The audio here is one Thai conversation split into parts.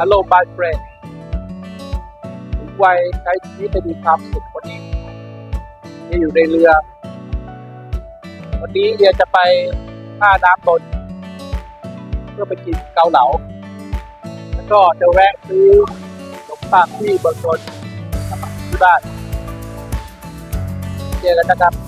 Hello my friend ถึงวัยใช้ชีวิตให้มีความสุขวันนี้เฮียอยู่ในเรือ วันนี้เฮียจะไปท่าน้ำนนเพื่อไปกินเกาเหลา แล้วก็จะแวะซื้อขนมปังที่เบางนนที่บ้านเจอกันนะครับ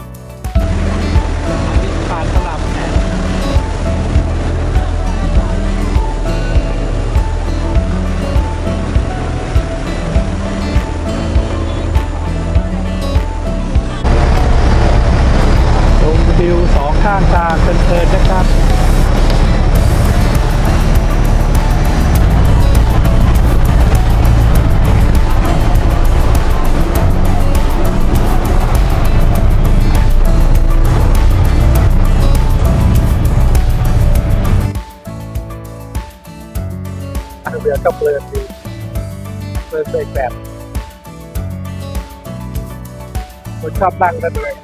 คนชอบนั่งกันเลย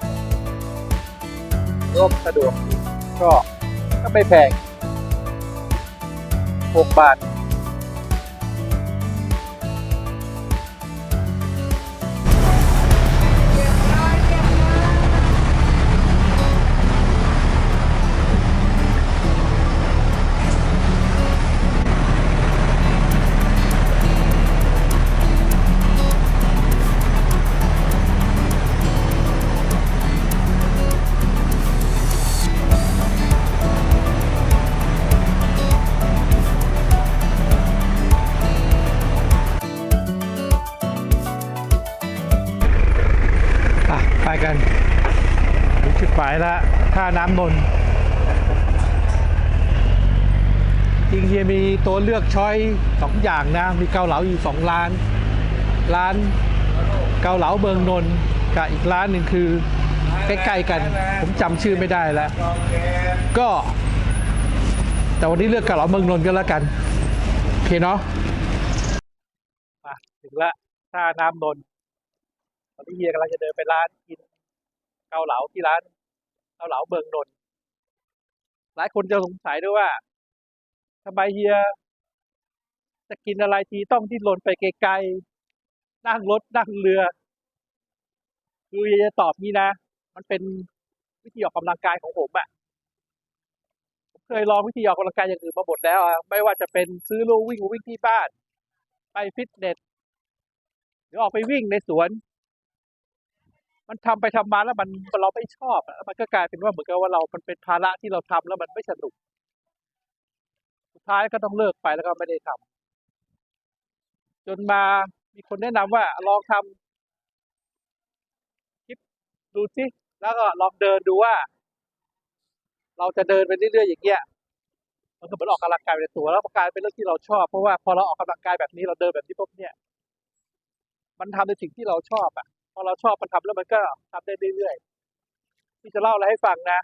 ร่มสะดวกก็ก็ไม่แพงหกบาท ถึงจุดหมายแล้วท่าน้ำนนท์จริงเฮียมีตัวเลือกช้อยสองอย่างนะ มีเกาเหลาอยู่สองร้าน ร้านเกาเหลาเมืองนนท์กับอีกร้านหนึ่งคือใกล้ๆกัน ผมจำชื่อไม่ได้แล้ว ก็ แต่วันนี้เลือกเกาเหลาเมืองนนท์ก็แล้วกัน โอเคเนาะมาถึงละท่าน้ำนนท์ตอนนี้เฮียกำลังจะเดินไปร้านกินเกาเหลาที่ร้าน เกาเหลาเมืองนนหลายคนจะสงสัยด้วยว่าทำไมเฮีย จะกินอะไรทีต้องที่นนไปไกลๆนั่งรถนั่งเรือ คือเฮียจะตอบงี้นะ มันเป็นวิธีออกกำลังกายของผมอะ่ะผมเคยลองวิธีออกกำลังกายอย่างอื่นมาหมดแล้วอะไม่ว่าจะเป็นซื้อลู่วิ่งวิ่งที่บ้าน ไปฟิตเนสหรือออกไปวิ่งในสวน มันทำไปทำมาแล้วมันเราไม่ชอบมันก็กลายเป็นว่าเหมือนกับว่าเรา มันเป็นภาระที่เราทำแล้วมันไม่สนุก สุดท้ายก็ต้องเลิกไปแล้วก็ไม่ได้ทำจนมามีคนแนะนำว่าลองทำคลิปดูสิแล้วก็ลองเดินดูว่า เราจะเดินไปเรื่อยๆอย่างเงี้ยมันก็เหมือนออกกำลังกายไปในตัวแล้วกลายเป็นเรื่องที่เราชอบ เพราะว่าพอเราออกกำลังกายแบบนี้เราเดินแบบนี้ปุ๊บเนี่ย มันทำในสิ่งที่เราชอบอะ พอเราชอบมันทำแล้วมันก็ทำได้เรื่อยๆที่จะเล่าอะไรให้ฟังนะ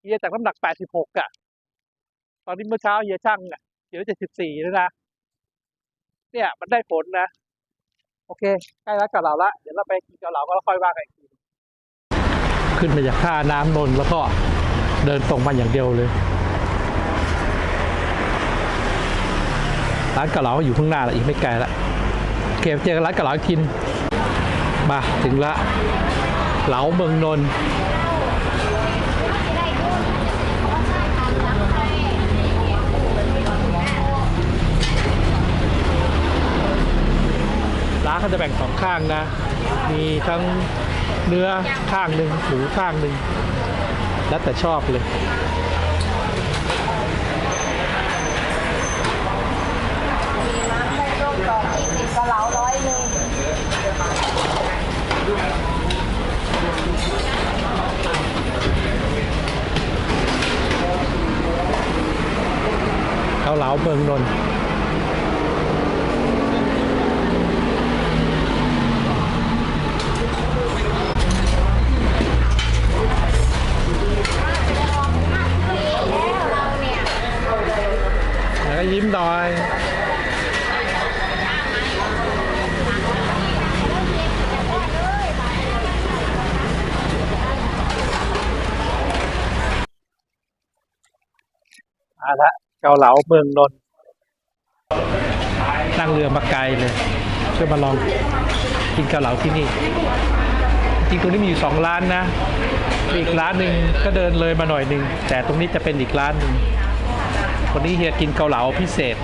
เฮียจากน้ำหนัก86อะ ตอนนี้เมื่อเช้าเฮียช่างอะเฮีย74แล้วนะ เนี่ยมันได้ผลนะ โอเคใกล้แล้วกับเราละ เดี๋ยวเราไปกินกับเราก็ค่อยว่ากันอีกทีขึ้นมาจากท่าน้ำนนแล้วก็เดินตรงมาอย่างเดียวเลย ร้านกะเหลาอยู่ข้างหน้าละอีกไม่ไกลละโอเคเจอกันร้านกะเหลาอีกทีนง มาถึงละ เหลาเมืองนนท์ร้านเขาจะแบ่งสองข้างนะ มีทั้งเนื้อข้างหนึ่งหมูข้างหนึ่งแล้วแต่ชอบเลย มีน้ำไส้ส้มกรอบยี่สิบกะเหลาร้อยหนึ่ง เกาเหลาเมืองนนท์แล้วก็ยิ้มหน่อย เอาเกาเหลาเมืองนนท์นั่งเรือมาไกลเลยเพื่อมาลองกินเกาเหลาที่นี่ จริงตรงนี้มีอยู่สองร้านนะอีกร้านหนึ่งก็เดินเลยมาหน่อยหนึ่งแต่ตรงนี้จะเป็นอีกร้านหนึ่งวันนี้เฮียกินเกาเหลาพิเศษ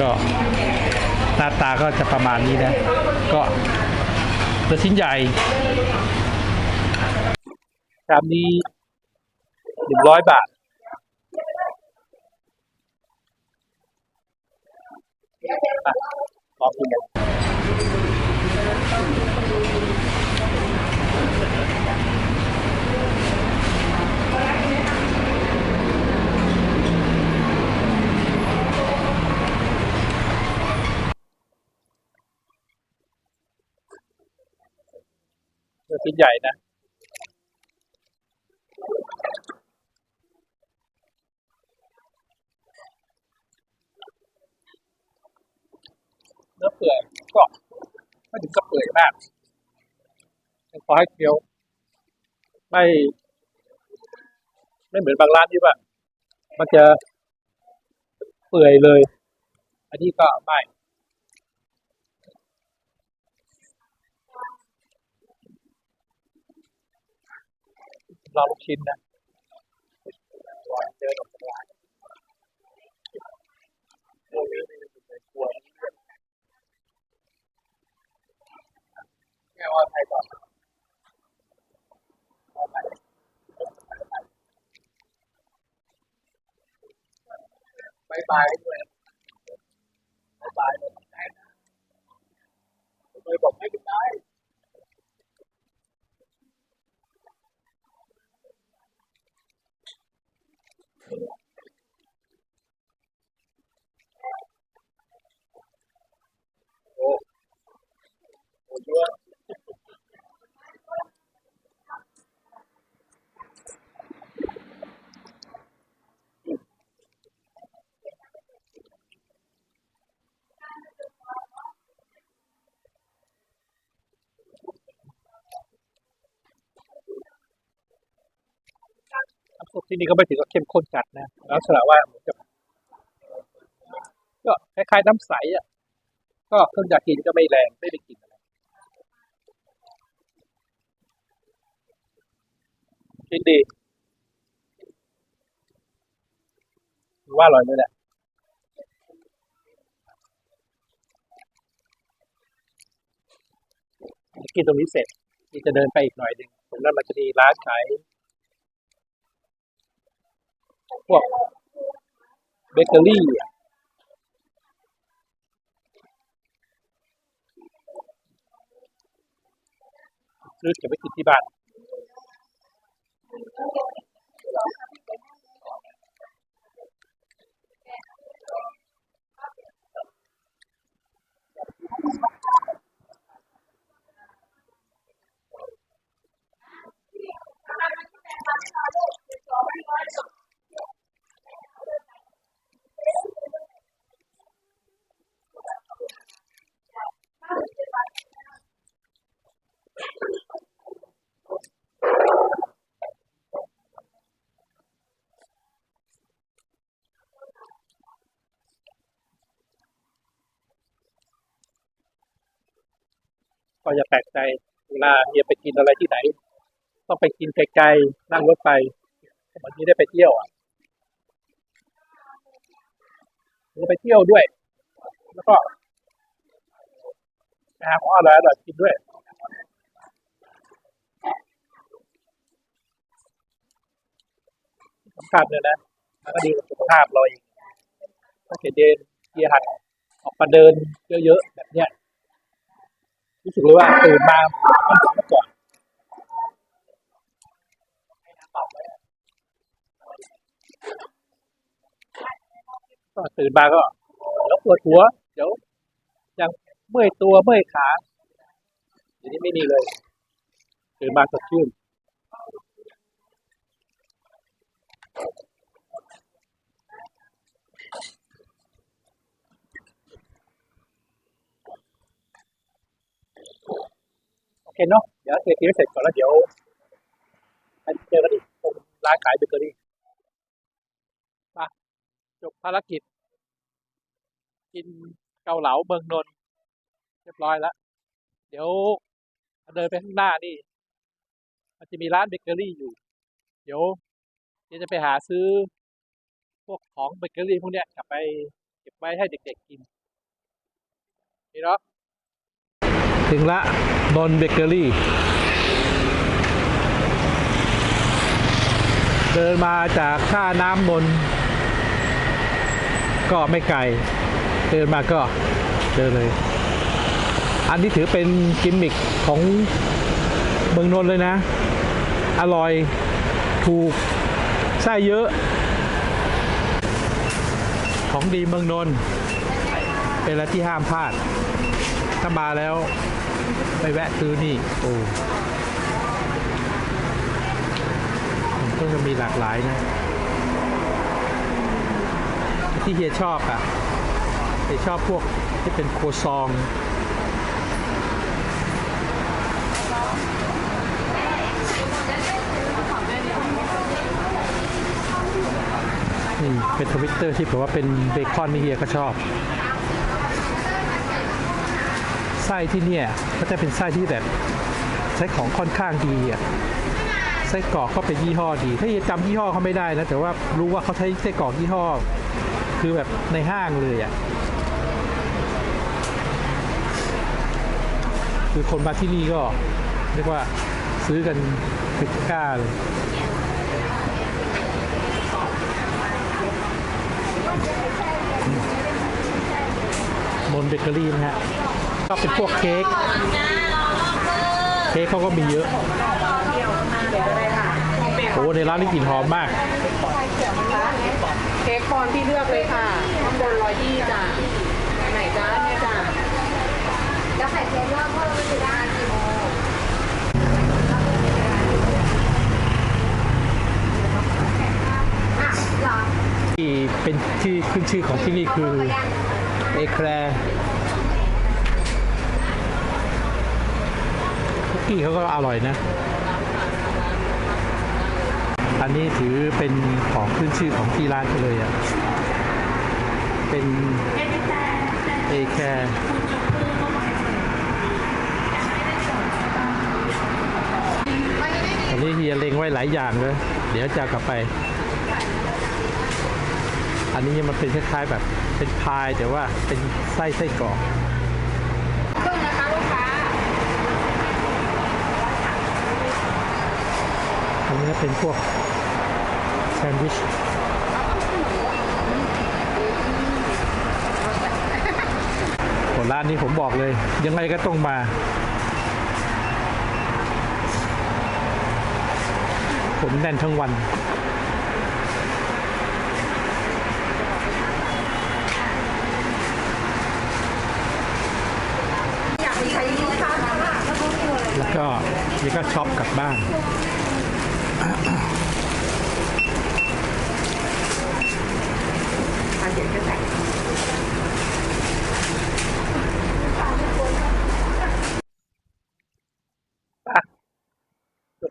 ก็หน้าตาก็จะประมาณนี้นะ ก็เนื้อชิ้นใหญ่ชามนี้ หนึ่งร้อยบาท อะลองกินกันเนื้อชิ้นใหญ่นะ เนื้อเปื่อยก็ไม่ถึงกับเปื่อยมากยังพอให้เคี้ยว ไม่ ไม่เหมือนบางร้านที่ว่า มันจะเปื่อยเลย อันนี้ก็ไม่รอลูกชิ้นนะเจอหนมร้าน โอ้ยไม่ได้กลัว แม่ว่าใครก่อนบายบายด้วยบายบายเลยเลยบอกไม่เป็นไรโอ้โหเยอะ น้ำซุปที่นี่ก็ไม่ถึงกับเข้มข้นจัดนะลักษณะว่าเหมือนกับก็คล้ายๆน้ำใสอะ ก็เครื่องยากกินก็ไม่แรงไม่ได้กลิ่นอะไรกินดีถือว่าอร่อยเลยแหละกินตรงนี้เสร็จนี่จะเดินไปอีกหน่อยหนึ่งตรงนั้นมันจะมีร้านขาย พวกเบเกอรี่ซื้อเก็บไว้กินที่บ้าน ก็จะแปลกใจเวลาเฮียไปกินอะไรที่ไหน ต้องไปกินไกลๆนั่งรถไปวันนี้ได้ไปเที่ยวอะแล้วไปเที่ยวด้วย แล้วก็ไปหาของอร่อยอร่อยกินด้วยสำคัญเลยนะแล้วก็ดีกับสุขภาพเราเองถ้าเกิดเดินเกียร์หัดออกมาเดินเยอะๆแบบเนี้ย รู้สึกเลยว่าตื่นมาตื่นมาก่อนก็ตื่นมาก็เดี๋ยวปวดหัว เดี๋ยวยังเมื่อยตัวเมื่อยขาเดี๋ยวนี้ไม่มีเลยตื่นมาสดชื่น เคเนาะเดี๋ยวเคลียร์เสร็จก่อนแล้วเดี๋ยวไปเจอกันอีกตรงร้านขายเบเกอรี่จบภารกิจ กินเกาเหลาเมืองนนท์เรียบร้อยแล้ว เดี๋ยวเดินไปข้างหน้านี่ มันจะมีร้านเบเกอรี่อยู่ เดี๋ยวเดี๋ยวจะไปหาซื้อ พวกของเบเกอรี่พวกเนี้ยกลับไปเก็บไว้ให้เด็กๆกินนี่เนาะถึงละ นนเบเกอรี่เดินมาจากท่าน้ำนนก็ไม่ไกล เดินมาก็เดินเลย อันนี้ถือเป็นกิมมิคของเมืองนนเลยนะ อร่อยถูกไส้เยอะ ของดีเมืองนนเป็นอะไรที่ห้ามพลาด ถ้ามาแล้ว ไปแวะซื้อนี่โอ้มันก็จะมีหลากหลายนะ ที่เฮียชอบอะเฮียชอบพวกที่เป็นโคซองนี่เป็นทวิตเตอร์ที่แบบว่าเป็นเบคอนนี่เฮียก็ชอบ ไส้ที่เนี่ยก็จะเป็นไส้ที่แบบใช้ของค่อนข้างดีอะไส้กรอกก็เป็นยี่ห้อดี ถ้าจำยี่ห้อเขาไม่ได้นะแต่ว่ารู้ว่าเขาใช้ไส้กรอกยี่ห้อ คือแบบในห้างเลยอะคือคนมาที่นี่ก็เรียกว่าซื้อกันเป็นกล้าเลยบนเบเกอรี่นะฮะ ก็เป็นพวกเค้กเค้กเขาก็มีเยอะโอ้ในร้านนี้กลิ่นหอมมากเค้กปอนด์ที่เลือกเลยค่ะข้างบนร้อยยี่จ้ะอันไหนจ้าเนี่ยจ้ะจะใส่เทนเนอร์เพิ่มก็จะได้กี่โมงอะเหรอที่เป็นที่ขึ้นชื่อของที่นี่คือเอแคร กี้เขาก็อร่อยนะ อันนี้ถือเป็นของขึ้นชื่อของที่ร้านเขาเลยอะ เป็นเอแครตอนนี้เฮียเล็งไว้หลายอย่างเลย เดี๋ยวจะกลับไป อันนี้มันเป็นคล้ายๆแบบเป็นพายแต่ว่าเป็นไส้ไส้กรอก ครึ่งนะคะลูกค้า อั นี้เป็นพวกแซนด์วิชร้านนี้ผมบอกเลย ยังไงก็ต้องมา ผมแน่นทั้งวันอยากมีใครยืนข้างข้างแล้วก็มีอะไรแล้วก็นี่ก็ช็อปกลับบ้าน ภ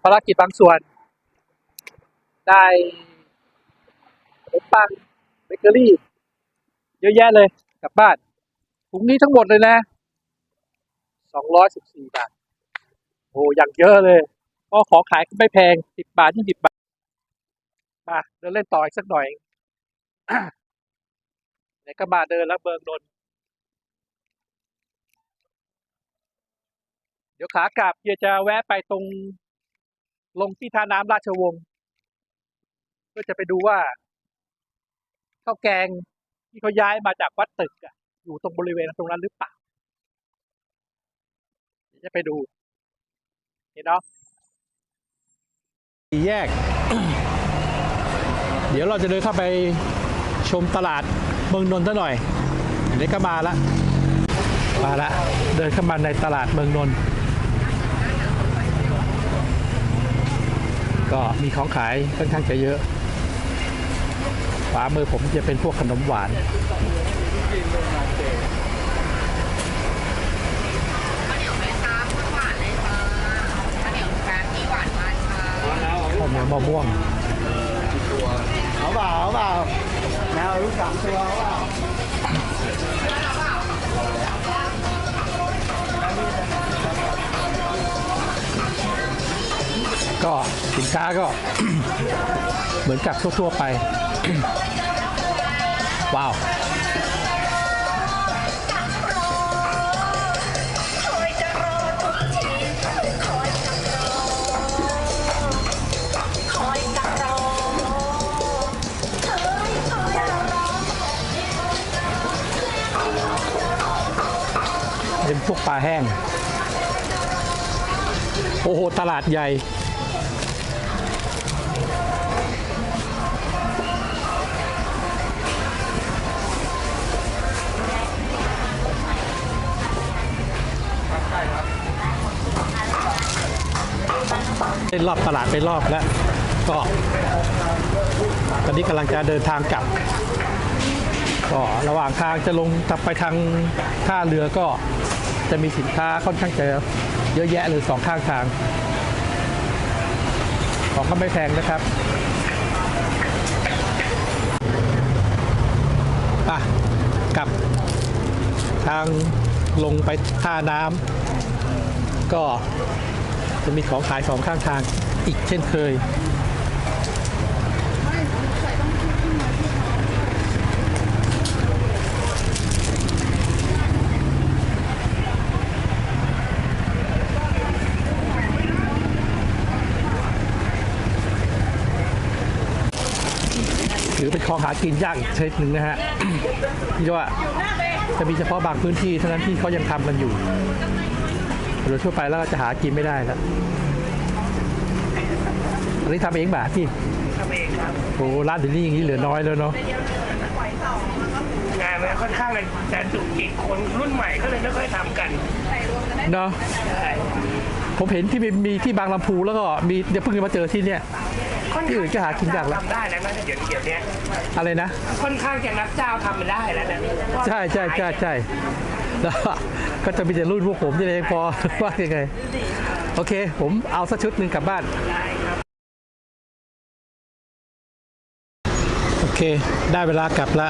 ารกิจบางส่วน ได้ขนมปังเบเกอรี่ เยอะแยะเลยกลับบ้านถุงนี้ทั้งหมดเลยนะ สองร้อยสิบสี่บาท โอ้อย่างเยอะเลย ก็ขอขายก็ไม่แพงสิบบาทยี่สิบบาทมาเดินเล่นต่ออีกสักหน่อยไหนก็มาเดินแล้วเบิงนนท์เดี๋ยวขากลับเฮียจะแวะไปตรงลงที่ท่าน้ำราชวงศ์เพื่อจะไปดูว่าข้าวแกงที่เขาย้ายมาจากวัดตึกอะอยู่ตรงบริเวณตรงนั้นหรือเปล่าจะไปดูเห็นเนาะ แยก เดี๋ยวเราจะเดินเข้าไปชมตลาดเมืองนนท์ซะหน่อยอันนี้ก็มาละมาละเดินเข้ามาในตลาดเมืองนนท์ก็มีของขายค่อนข้างจะเยอะขวามือผมจะเป็นพวกขนมหวาน ข้าวเนียมะม่วงเอาเปล่าเอาเปล่าแล้วลูกสามตัวว่าก็สินค้าก็ เหมือนกับทั่ว ๆ ไป ว้าว เป็นพวกปลาแห้ง โอ้โห ตลาดใหญ่ เล่นรอบตลาดไปรอบแล้ว ก็ตอนนี้กำลังจะเดินทางกลับก็ระหว่างทางจะลงกลับไปทางท่าเรือก็ จะมีสินค้าค่อนข้างจะเยอะแยะเลยสองข้างทาง ของก็ไม่แพงนะครับอะกลับทางลงไปท่าน้ำก็จะมีของขายสองข้างทางอีกเช่นเคย ถือเป็นของหากินยากอีกชนิดหนึ่งนะฮะที่ว่าจะมีเฉพาะบางพื้นที่เท่านั้นที่เขายังทำกันอยู่โดยทั่วไปแล้วก็จะหากินไม่ได้แล้วอันนี้ทำเองบ่าพี่ทำเองครับโอ้ร้านเดี๋ยวนี้อย่างนี้เหลือน้อยแล้วเนาะงานมันค่อนข้างจะจุกจิกคนรุ่นใหม่ก็เลยไม่ค่อยทำกันเนาะใช่ผมเห็นที่มีมีที่บางลำพูแล้วก็มีเดี๋ยวเพิ่งมาเจอที่เนี่ยค่อน ที่อื่นก็หากินยากแล้ว ทำได้แล้วนะเดี๋ยวเดี๋ยวเนี้ยอะไรนะ ค่อนข้างจะนับเจ้าทำมันได้แล้วนะใช่ใช่ใช่ใช่แล้วก็จะมีแต่รุ่นพวกผมที่เองพอว่ายังไง โอเค ผมเอาสักชุดหนึ่งกลับบ้าน ได้ครับ โอเค ได้เวลากลับละ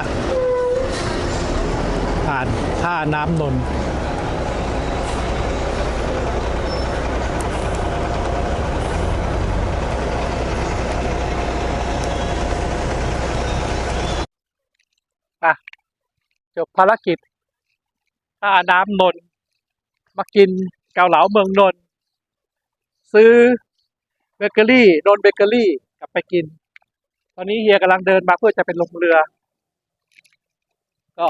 ผ่านท่าน้ำนนท์อะ จบภารกิจท่าน้ำนนมากินเกาเหลาเมืองนนท์ซื้อเบเกอรี่นนเบเกอรี่กลับไปกิน ตอนนี้เฮียกำลังเดินมาเพื่อจะเป็นลงเรือ ก็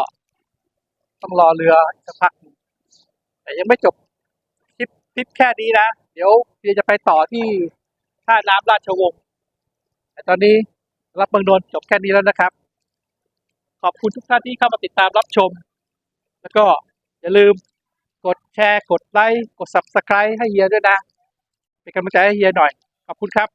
ต้องรอเรืออีกสักพัก แต่ยังไม่จบทริปทริปแค่นี้นะ เดี๋ยวเฮียจะไปต่อที่ท่าน้ำราชวงศ์แต่ตอนนี้รับเมืองนนท์จบแค่นี้แล้วนะครับ ขอบคุณทุกท่านที่เข้ามาติดตามรับชม แล้วก็อย่าลืมกดแชร์ กดไลค์ กด subscribe ให้เฮียด้วยนะ เป็นกำลังใจให้เฮียหน่อย ขอบคุณครับ